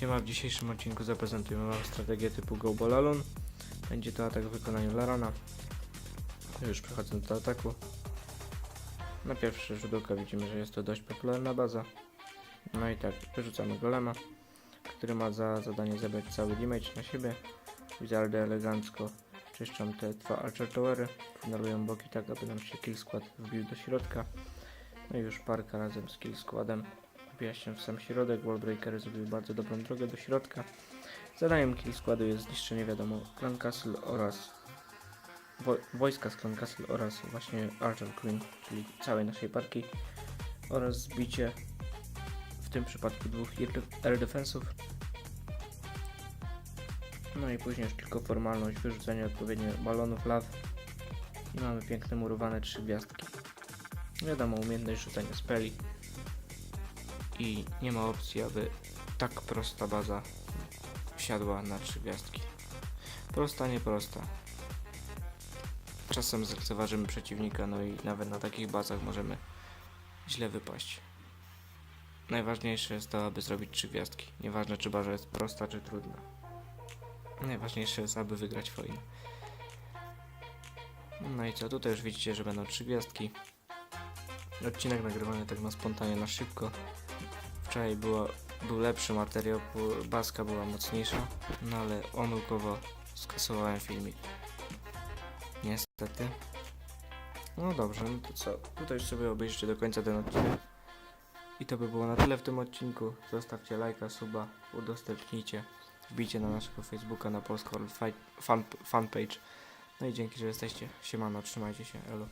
Siema, w dzisiejszym odcinku zaprezentujemy Wam strategię typu Go Bolalun. Będzie to atak w wykonaniu Larana. Już przechodząc do ataku. Na pierwszy rzut oka widzimy, że jest to dość popularna baza. No i tak, wyrzucamy golema, który ma za zadanie zebrać cały damage na siebie. Wizardy elegancko czyszczą te dwa Archer Towery, tunelują boki tak, aby nam się kill skład wbił do środka. No i już parka razem z kill składem wbija się w sam środek. Wallbreakery zrobiły bardzo dobrą drogę do środka. Zadaniem kill składu jest zniszczenie wiadomo Clan Castle oraz wo wojska z Clan Castle oraz właśnie Archer Queen, czyli całej naszej parki oraz zbicie w tym przypadku dwóch air- defensów. No i później już tylko formalność, wyrzucenie odpowiednio balonów law i mamy piękne murowane trzy gwiazdki. Wiadomo, umiejętność rzucania speli i nie ma opcji, aby tak prosta baza wsiadła na trzy gwiazdki. Prosta, nie prosta. Czasem zlekceważymy przeciwnika, no i nawet na takich bazach możemy źle wypaść. Najważniejsze jest to, aby zrobić trzy gwiazdki. Nieważne, czy baza jest prosta, czy trudna. Najważniejsze jest, aby wygrać wojnę. No i co, tutaj już widzicie, że będą trzy gwiazdki. Odcinek nagrywany tak na spontanie, na szybko. Wczoraj było, był lepszy materiał, baska była mocniejsza, no ale omyłkowo skasowałem filmik. Niestety. No dobrze, no to co? Tutaj sobie obejrzyjcie do końca ten odcinek. I to by było na tyle w tym odcinku. Zostawcie lajka, suba, udostępnijcie. Wbijcie na naszego Facebooka, na Polską fan, fanpage. No i dzięki, że jesteście. Siemano, trzymajcie się, elo.